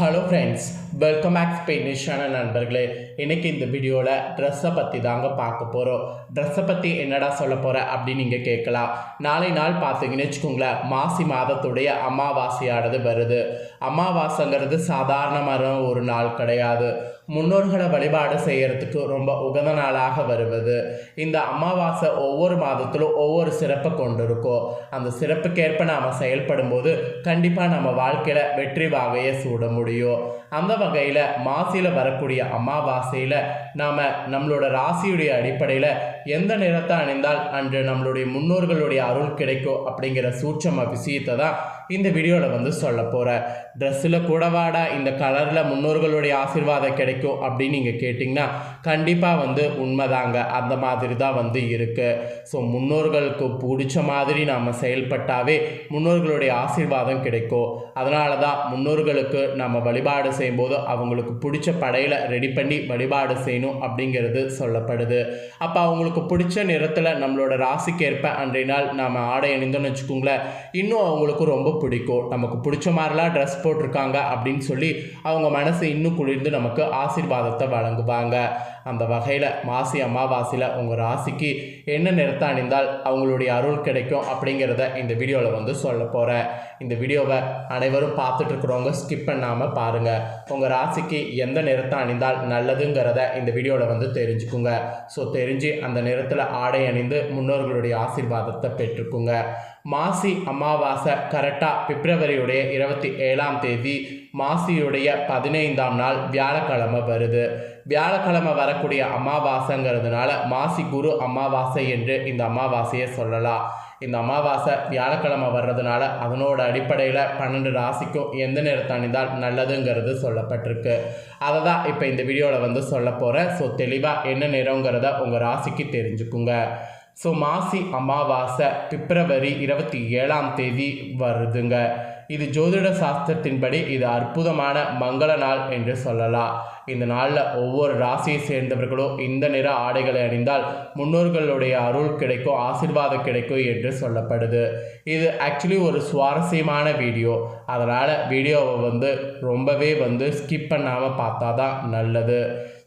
Hello friends welcome back ஸ்பெயினிஷான நண்பர்களே. இன்றைக்கி இந்த வீடியோவில் ட்ரெஸ்ஸை பற்றி தாங்க பார்க்க போகிறோம் ட்ரெஸ்ஸை பற்றி என்னடா சொல்ல போகிற அப்படின்னு நீங்கள் கேட்கலாம். நாளை நாள் பார்த்தீங்கன்னு வச்சுக்கோங்களேன் மாசி மாதத்துடைய அமாவாசையானது வருது. அமாவாசைங்கிறது சாதாரணமான ஒரு நாள் கிடையாது. முன்னோர்களை வழிபாடு செய்கிறதுக்கு ரொம்ப உகந்த நாளாக வருவது. இந்த அமாவாசை ஒவ்வொரு மாதத்திலும் ஒவ்வொரு சிறப்பை கொண்டிருக்கும் அந்த சிறப்புக்கேற்ப நாம் செயல்படும் போது கண்டிப்பாக நம்ம வாழ்க்கையில் வெற்றி வாகையை சூட முடியும். அந்த வகையில் மாசியில் வரக்கூடிய அமாவாசையில் நாம் நம்மளோட ராசியுடைய அடிப்படையில் எந்த நிறத்தை அணிந்தால் அன்று நம்மளுடைய முன்னோர்களுடைய அருள் கிடைக்கும் அப்படிங்கிற சூட்சம விஷயத்தை தான் இந்த வீடியோவில் வந்து சொல்ல போகிறேன் ட்ரெஸ்ஸில் கூடவாடா இந்த கலரில் முன்னோர்களுடைய ஆசீர்வாதம் கிடைக்கும். கிடைக்கும் அப்படின்னு நீங்கள் கேட்டிங்கன்னா கண்டிப்பாக வந்து உண்மைதாங்க. அந்த மாதிரி தான் வந்து இருக்குது ஸோ முன்னோர்களுக்கு பிடிச்ச மாதிரி நாம் செயல்பட்டாவே முன்னோர்களுடைய ஆசீர்வாதம் கிடைக்கும். அதனால தான் முன்னோர்களுக்கு நம்ம வழிபாடு செய்யும்போது அவங்களுக்கு பிடிச்ச படையில் ரெடி பண்ணி வழிபாடு செய்யணும் அப்படிங்கிறது சொல்லப்படுது. அப்போ அவங்களுக்கு பிடிச்ச நிறத்தில் நம்மளோட ராசிக்கேற்ப அன்றைய நாள் நாம் ஆடை அணிந்தோம்னு வச்சுக்கோங்களேன் இன்னும் அவங்களுக்கு ரொம்ப பிடிக்கும். நமக்கு பிடிச்ச மாதிரிலாம் ட்ரெஸ் போட்டிருக்காங்க அப்படின்னு சொல்லி அவங்க மனசு இன்னும் குளிர்ந்து நமக்கு ஆசீர்வாதத்தை வழங்குவாங்க. அந்த வகையில் மாசி அமாவாசையில் உங்கள் ராசிக்கு என்ன நிறத்தை அணிந்தால் அவங்களுடைய அருள் கிடைக்கும் அப்படிங்கிறத இந்த வீடியோவில் வந்து சொல்ல போகிறேன் இந்த வீடியோவை அனைவரும் பார்த்துட்டு இருக்கிறவங்க ஸ்கிப் பண்ணாமல் பாருங்கள் உங்கள் ராசிக்கு எந்த நிறத்தை அணிந்தால் நல்லதுங்கிறத இந்த வீடியோவில் வந்து தெரிஞ்சுக்குங்க. ஸோ தெரிஞ்சு அந்த நிறத்தில் ஆடை அணிந்து முன்னோர்களுடைய ஆசீர்வாதத்தை பெற்றுக்குங்க. மாசி அமாவாசை கரெக்டாக பிப்ரவரியுடைய இருபத்தி ஏழாம் தேதி மாசியுடைய பதினைந்தாம் நாள் வியாழக்கிழமை வருது. வியாழக்கிழமை வரக்கூடிய அமாவாசைங்கிறதுனால மாசி குரு அமாவாசை என்று இந்த அமாவாசையை சொல்லலாம். இந்த அமாவாசை வியாழக்கிழமை வர்றதுனால அதனோட அடிப்படையில் பன்னெண்டு ராசிக்கும் எந்த நேரத்தை அணிந்தால் நல்லதுங்கிறது சொல்லப்பட்டிருக்கு. அதை தான் இப்போ இந்த வீடியோவில் வந்து சொல்ல போகிறேன் ஸோ தெளிவாக என்ன நிறங்கிறத உங்கள் ராசிக்கு தெரிஞ்சுக்குங்க. ஸோ மாசி அமாவாசை பிப்ரவரி இருபத்தி ஏழாம் தேதி வருதுங்க. இது ஜோதிட சாஸ்திரத்தின்படி இது அற்புதமான மங்கள நாள் என்று சொல்லலாம். இந்த நாளில் ஒவ்வொரு ராசியை சேர்ந்தவர்களும் இந்த நிற ஆடைகளை அணிந்தால் முன்னோர்களுடைய அருள் கிடைக்கும் ஆசிர்வாதம் கிடைக்கும் என்று சொல்லப்படுது. இது ஆக்சுவலி ஒரு சுவாரஸ்யமான வீடியோ. அதனால் வீடியோவை வந்து ரொம்பவே வந்து ஸ்கிப் பண்ணாமல் பார்த்தா தான் நல்லது.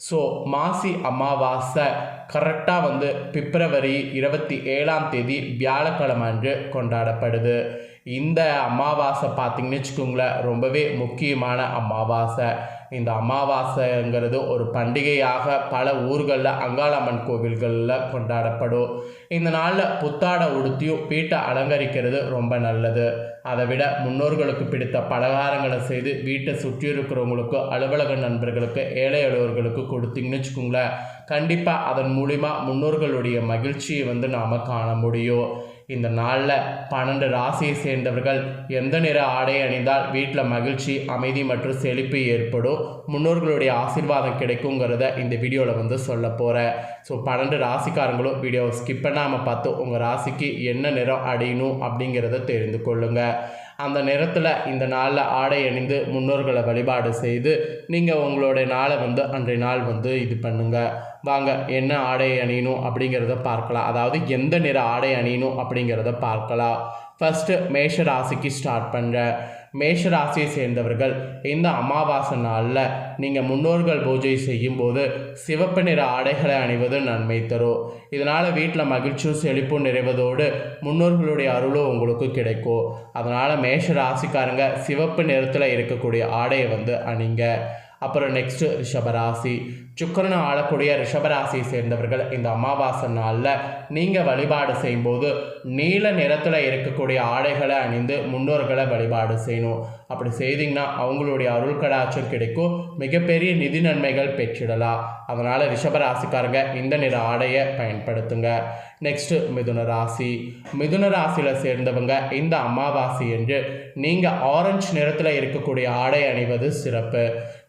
ஸோ மாசி அமாவாசை கரெக்டாக வந்து பிப்ரவரி இருபத்தி ஏழாம் தேதி வியாழக்கிழமை அன்று கொண்டாடப்படுது. இந்த அமாவாசை பார்த்திங்கன்னு வச்சுக்கோங்களேன் ரொம்பவே முக்கியமான அமாவாசை. இந்த அமாவாசைங்கிறது ஒரு பண்டிகையாக பல ஊர்களில் அங்காளம்மன் கோவில்களில் கொண்டாடப்படும். இந்த நாளில் புத்தாடை உடுத்தியும் வீட்டை அலங்கரிக்கிறது ரொம்ப நல்லது. அதை விட முன்னோர்களுக்கு பிடித்த பலகாரங்களை செய்து வீட்டை சுற்றி இருக்கிறவங்களுக்கு அலுவலக நண்பர்களுக்கு ஏழை அலுவலர்களுக்கு கொடுத்தீங்கன்னு வச்சுக்கோங்களேன். கண்டிப்பாக அதன் மூலிமா முன்னோர்களுடைய மகிழ்ச்சியை வந்து நாம் காண முடியும். இந்த நாளில் பன்னெண்டு ராசியை சேர்ந்தவர்கள் எந்த நிற ஆடை அணிந்தால் வீட்டில் மகிழ்ச்சி அமைதி மற்றும் செழிப்பு ஏற்படும்? முன்னோர்களுடைய ஆசீர்வாதம் கிடைக்குங்கிறத இந்த வீடியோவில் வந்து சொல்ல போகிறேன் ஸோ பன்னெண்டு ராசிக்காரங்களும் வீடியோவை ஸ்கிப் பண்ணாமல் பார்த்து உங்கள் ராசிக்கு என்ன நிறம் அடையணும் அப்படிங்கிறத தெரிந்து கொள்ளுங்கள் அந்த நேரத்தில் இந்த நாளில் ஆடை அணிந்து முன்னோர்களை வழிபாடு செய்து நீங்கள் உங்களுடைய நாளை வந்து அன்றைய நாள் வந்து இது பண்ணுங்கள் வாங்க என்ன ஆடை அணியணும் அப்படிங்கிறத பார்க்கலாம். அதாவது எந்த நிற ஆடை அணியணும் அப்படிங்கிறத பார்க்கலாம். ஃபஸ்ட்டு மேஷ ராசிக்கு ஸ்டார்ட் பண்ணுறேன் மேஷ ராசியை சேர்ந்தவர்கள் இந்த அமாவாசை நாளில் நீங்கள் முன்னோர்கள் பூஜை செய்யும்போது சிவப்பு நிற ஆடைகளை அணிவது நன்மை தரும். இதனால் வீட்டில் மகிழ்ச்சியும் செழிப்பும் நிறைவதோடு முன்னோர்களுடைய அருளும் உங்களுக்கு கிடைக்கும். அதனால் மேஷ ராசிக்காரங்க சிவப்பு நிறத்தில் இருக்கக்கூடிய ஆடையை வந்து அணிங்க. அப்புறம் நெக்ஸ்ட்டு ரிஷபராசி. சுக்கரனை ஆளக்கூடிய ரிஷபராசியை சேர்ந்தவர்கள் இந்த அமாவாசை நாளில் நீங்கள் வழிபாடு செய்யும்போது நீல நிறத்தில் இருக்கக்கூடிய ஆடைகளை அணிந்து முன்னோர்களை வழிபாடு செய்யணும். அப்படி செய்தீங்கன்னா அவங்களுடைய அருள் கடாட்சம் கிடைக்கும். மிகப்பெரிய நிதி நன்மைகள் பெற்றிடலாம். அதனால் ரிஷபராசிக்காரங்க இந்த நிற ஆடையை பயன்படுத்துங்க. நெக்ஸ்ட்டு மிதுன ராசி. மிதுன ராசியில் சேர்ந்தவங்க இந்த அமாவாசை என்று நீங்கள் ஆரஞ்சு நிறத்தில் இருக்கக்கூடிய ஆடை அணிவது சிறப்பு.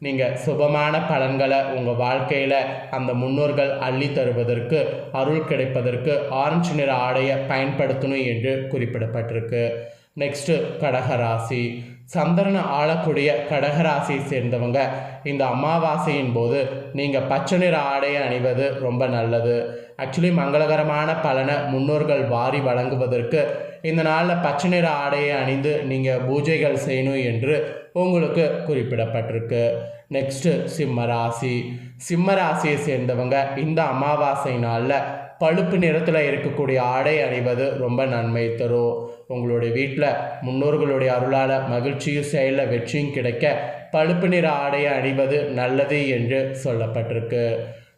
நீங்கள் சுபமான பலன்களை உங்கள் வாழ்க்கையில் அந்த முன்னோர்கள் அள்ளி தருவதற்கு அருள் கிடைப்பதற்கு ஆரஞ்சு நிற ஆடையை பயன்படுத்தணும் என்று குறிப்பிடப்பட்டிருக்கு. நெக்ஸ்ட்டு கடகராசி. சந்திரனை ஆளக்கூடிய கடகராசியை சேர்ந்தவங்க இந்த அமாவாசையின் போது நீங்கள் பச்சை நிற ஆடையை அணிவது ரொம்ப நல்லது. ஆக்சுவலி மங்களகரமான பலனை முன்னோர்கள் வாரி வழங்குவதற்கு இந்த நாளில் பச்சை நிற ஆடையை அணிந்து நீங்கள் பூஜைகள் செய்யணும் என்று உங்களுக்கு குறிப்பிடப்பட்டிருக்கு. நெக்ஸ்ட்டு சிம்ம ராசி சிம்ம ராசியை சேர்ந்தவங்க இந்த அமாவாசை நாளில் பழுப்பு நிறத்தில் இருக்கக்கூடிய ஆடை அணிவது ரொம்ப நன்மை தரும். உங்களுடைய வீட்டில் முன்னோர்களுடைய அருளால் மகிழ்ச்சியும் செயலில் வெற்றியும் கிடைக்க பழுப்பு நிற ஆடையை அணிவது நல்லது என்று சொல்லப்பட்டிருக்கு.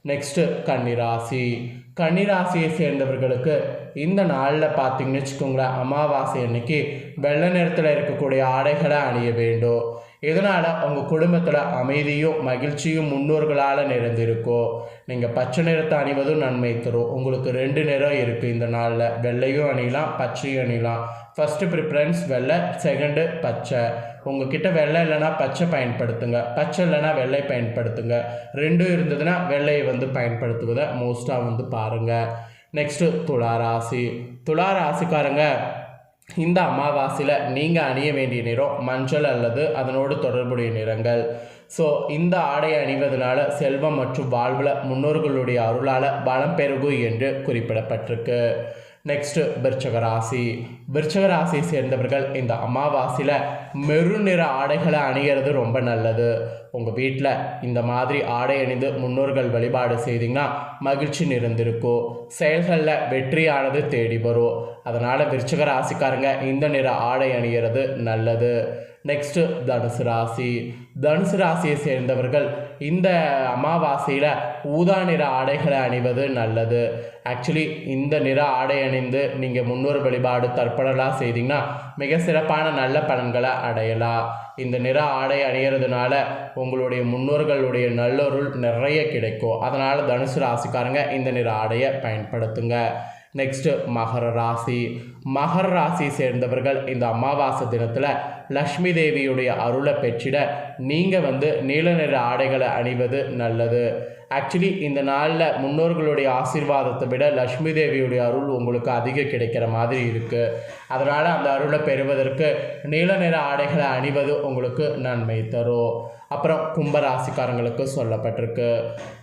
நெக்ஸ்ட்டு கன்னிராசி. கன்னிராசியை சேர்ந்தவர்களுக்கு இந்த நாளில் பார்த்தீங்கன்னு வச்சுக்கோங்களேன் அமாவாசை அன்னைக்கு வெள்ளை நிறத்தில் இருக்கக்கூடிய ஆடைகளை அணிய வேண்டும். இதனால் உங்கள் குடும்பத்தில் அமைதியும் மகிழ்ச்சியும் முன்னோர்களால் நிறைந்திருக்கும் நீங்கள் பச்சை நிறத்தை அணிவதும் நன்மை தரும். உங்களுக்கு ரெண்டு நிறம் இருக்குது இந்த நாளில். வெள்ளையும் அணிலாம் பச்சையும் அணிலாம் ஃபஸ்ட்டு ப்ரிஃபரன்ஸ் வெள்ளை செகண்டு பச்சை. உங்ககிட்ட வெள்ளை இல்லைன்னா பச்சை பயன்படுத்துங்க. பச்சை இல்லைன்னா வெள்ளை பயன்படுத்துங்க. ரெண்டும் இருந்ததுன்னா வெள்ளையை வந்து பயன்படுத்துவதை மோஸ்ட்டாக வந்து பாருங்கள் நெக்ஸ்ட்டு துளா ராசி. துலா ராசிக்காரங்க இந்த அமாவாசையில் நீங்கள் அணிய வேண்டிய நிறம் மஞ்சள் அல்லது அதனோடு தொடர்புடைய நிறங்கள். ஸோ இந்த ஆடை அணிவதனால செல்வம் மற்றும் வாழ்வில் முன்னோர்களுடைய அருளால் பலம் பெருகும் என்று குறிப்பிடப்பட்டிருக்கு. நெக்ஸ்ட்டு விருச்சக ராசி. விருச்சக ராசியை சேர்ந்தவர்கள் இந்த அமாவாசையில் மெருநிற நிற ஆடைகளை அணிகிறது ரொம்ப நல்லது. உங்கள் வீட்டில் இந்த மாதிரி ஆடை அணிந்து முன்னோர்கள் வழிபாடு செய்தீங்கன்னா மகிழ்ச்சி நிறைந்திருக்கும். செயல்களில் வெற்றியானது தேடி வரும். அதனால் விருச்சக ராசிக்காரங்க இந்த நிற ஆடை அணிகிறது நல்லது. நெக்ஸ்ட்டு தனுசு ராசி. தனுசு ராசியை சேர்ந்தவர்கள் இந்த அமாவாசையில் ஊதா நிற ஆடைகளை அணிவது நல்லது. ஆக்சுவலி இந்த நிற ஆடை அணிந்து நீங்கள் முன்னோர் வழிபாடு தர்ப்பணலாம் செய்தீங்கன்னா மிக சிறப்பான நல்ல பலன்களை அடையலாம். இந்த நிற ஆடை அணியறதுனால உங்களுடைய முன்னோர்களுடைய நல்லொருள் நிறைய கிடைக்கும். அதனால் தனுசு ராசிக்காரங்க இந்த நிற ஆடையை பயன்படுத்துங்க. நெக்ஸ்ட்டு மகர ராசி. மகர ராசி சேர்ந்தவர்கள் இந்த அமாவாசை தினத்தில் லக்ஷ்மி தேவியுடைய அருளை பெற்றிட நீங்கள் வந்து நீல நிற ஆடைகளை அணிவது நல்லது. ஆக்சுவலி இந்த நாளில் முன்னோர்களுடைய ஆசீர்வாதத்தை விட லக்ஷ்மி தேவியுடைய அருள் உங்களுக்கு அதிகம் கிடைக்கிற மாதிரி இருக்குது அதனால் அந்த அருளை பெறுவதற்கு நீல நிற ஆடைகளை அணிவது உங்களுக்கு நன்மை தரும். அப்புறம் கும்பராசிக்காரங்களுக்கு சொல்லப்பட்டிருக்கு.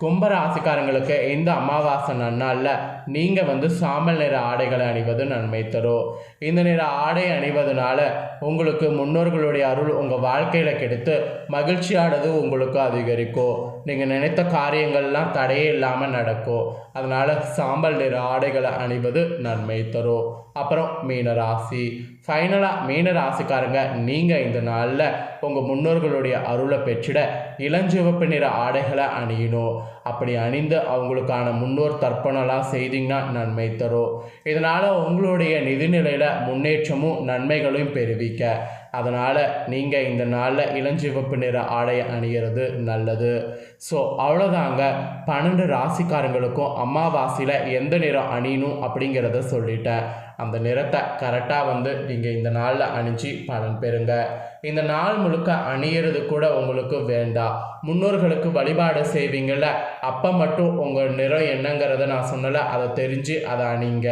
கும்பராசிக்காரங்களுக்கு இந்த அமாவாசை நன்னாளில் நீங்கள் வந்து சாம்பல் நிற ஆடைகளை அணிவது நன்மை தரும். இந்த நிற ஆடை அணிவதனால உங்களுக்கு முன்னோர்களுடைய அருள் உங்கள் வாழ்க்கையில் கெடுத்து மகிழ்ச்சியானது உங்களுக்கு அதிகரிக்கும். நீங்கள் நினைத்த காரியங்கள்லாம் தடையே இல்லாமல் நடக்கும். அதனால் சாம்பல் நிற ஆடைகளை அணிவது நன்மை தரும். அப்புறம் மீனராசி ஃபைனலாக மீன ராசிக்காரங்க நீங்கள் இந்த நாளில் உங்கள் முன்னோர்களுடைய அருளை பெற்றிட இளஞ்சிவப்பு நிற ஆடைகளை அணியணும். அப்படி அணிந்து அவங்களுக்கான முன்னோர் தர்ப்பணம்லாம் செய்தீங்கன்னா நன்மை தரும். இதனால் உங்களுடைய நிதிநிலையில் முன்னேற்றமும் நன்மைகளையும் பெறுவிக்க அதனால் நீங்கள் இந்த நாளில் இளஞ்சிவப்பு நிற ஆடையை அணிகிறது நல்லது. ஸோ அவ்வளோதாங்க பன்னெண்டு ராசிக்காரங்களுக்கும் அமாவாசையில் எந்த நிறம் அணியணும் அப்படிங்கிறத சொல்லிட்டேன். அந்த நிறத்தை கரெக்டாக வந்து நீங்கள் இந்த நாளில் அணிஞ்சு பலன் பெறுங்க. இந்த நாள் முழுக்க அணியிறது கூட உங்களுக்கு வேண்டாம் முன்னோர்களுக்கு வழிபாடு செய்வீங்கள அப்போ மட்டும் உங்கள் நிறம் என்னங்கிறத நான் சொன்னல அதை தெரிஞ்சு அதை அணிங்க.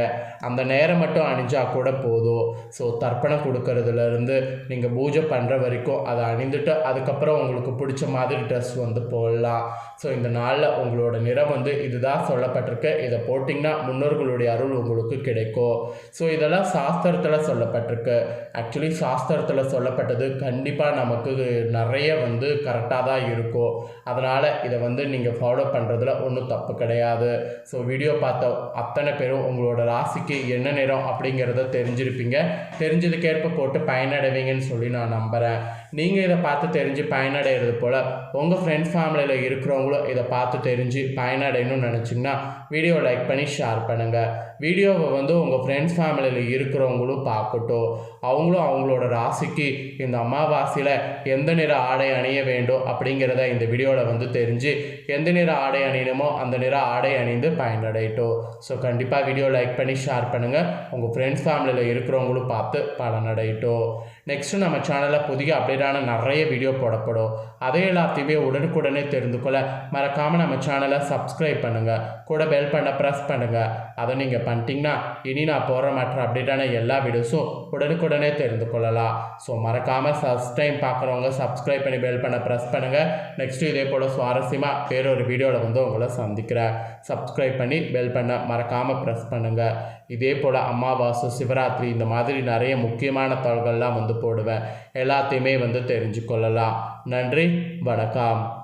அந்த நேரம் மட்டும் அணிஞ்சா கூட போதும். ஸோ தர்ப்பணம் கொடுக்கறதுலேருந்து நீங்கள் பூஜை பண்ணுற வரைக்கும் அதை அணிந்துட்டு அதுக்கப்புறம் உங்களுக்கு பிடிச்ச மாதிரி ட்ரெஸ் வந்து போடலாம். ஸோ இந்த நாளில் உங்களோட நிறம் வந்து இதுதான் சொல்லப்பட்டிருக்கு. இதை போட்டிங்கன்னா முன்னோர்களுடைய அருள் உங்களுக்கு கிடைக்கும். ஸோ இதெல்லாம் சாஸ்திரத்தில் சொல்லப்பட்டிருக்கு. ஆக்சுவலி சாஸ்திரத்தில் சொல்லப்பட்டது கண்டிப்பாக நமக்கு நிறைய வந்து கரெக்டாக தான் இருக்கும். அதனால் இதை வந்து நீங்கள் ஃபாலோ பண்ணுறதுல ஒன்றும் தப்பு கிடையாது. ஸோ வீடியோ பார்த்த அத்தனை பேரும் உங்களோட ராசிக்கு என்ன நிறம் அப்படிங்கிறத தெரிஞ்சிருப்பீங்க. தெரிஞ்சதுக்கேற்ப போட்டு பயனடைவீங்கன்னு சொல்லி நான் நம்புகிறேன் நீங்கள் இதை பார்த்து தெரிஞ்சு பயனடைகிறது போல் உங்கள் ஃப்ரெண்ட்ஸ் ஃபேமிலியில் இருக்கிறவங்களும் இதை பார்த்து தெரிஞ்சு பயனடையணும்னு நினச்சிங்கன்னா வீடியோ லைக் பண்ணி ஷேர் பண்ணுங்கள் வீடியோவை வந்து உங்கள் ஃப்ரெண்ட்ஸ் ஃபேமிலியில் இருக்கிறவங்களும் பார்க்கட்டும். அவங்களும் அவங்களோட ராசிக்கு இந்த அமாவாசையில் எந்த நிற ஆடை அணிய வேண்டும் அப்படிங்கிறத இந்த வீடியோவில் வந்து தெரிஞ்சு எந்த நிற ஆடை அணியணுமோ அந்த நிற ஆடை அணிந்து பயனடையட்டும். ஸோ கண்டிப்பாக வீடியோ லைக் பண்ணி ஷேர் பண்ணுங்கள் உங்கள் ஃப்ரெண்ட்ஸ் ஃபேமிலியில் இருக்கிறவங்களும் பார்த்து பலனடையட்டும் நெக்ஸ்ட்டு நம்ம சேனலில் புதிய அப்டேட் அப்டேட்டான நிறைய வீடியோ போடப்படும். அதே எல்லாத்தையுமே உடனுக்குடனே தெரிந்து கொள்ள மறக்காமல் நம்ம சேனலை சப்ஸ்கிரைப் பண்ணுங்கள் கூட பெல் பண்ண ப்ரெஸ் பண்ணுங்கள் அதை நீங்கள் பண்ணிட்டீங்கன்னா இனி நான் போகிற மற்ற அப்டேட்டான எல்லா வீடியோஸும் உடனுக்குடனே தெரிந்து கொள்ளலாம். ஸோ மறக்காமல் ஃபஸ்ட் டைம் பார்க்குறவங்க சப்ஸ்கிரைப் பண்ணி பெல் பண்ண ப்ரெஸ் பண்ணுங்கள் நெக்ஸ்ட்டு இதே போல் சுவாரஸ்யமாக வேறொரு வீடியோவில் வந்து உங்களை சந்திக்கிறேன். சப்ஸ்கிரைப் பண்ணி பெல் பண்ண மறக்காமல் ப்ரெஸ் பண்ணுங்கள் இதே போல் அமாவாசை சிவராத்திரி இந்த மாதிரி நிறைய முக்கியமான தகவல்கள்லாம் வந்து போடுவேன். எல்லாத்தையுமே வந்து தெரிஞ்சு கொள்ளலாம் நன்றி வணக்கம்.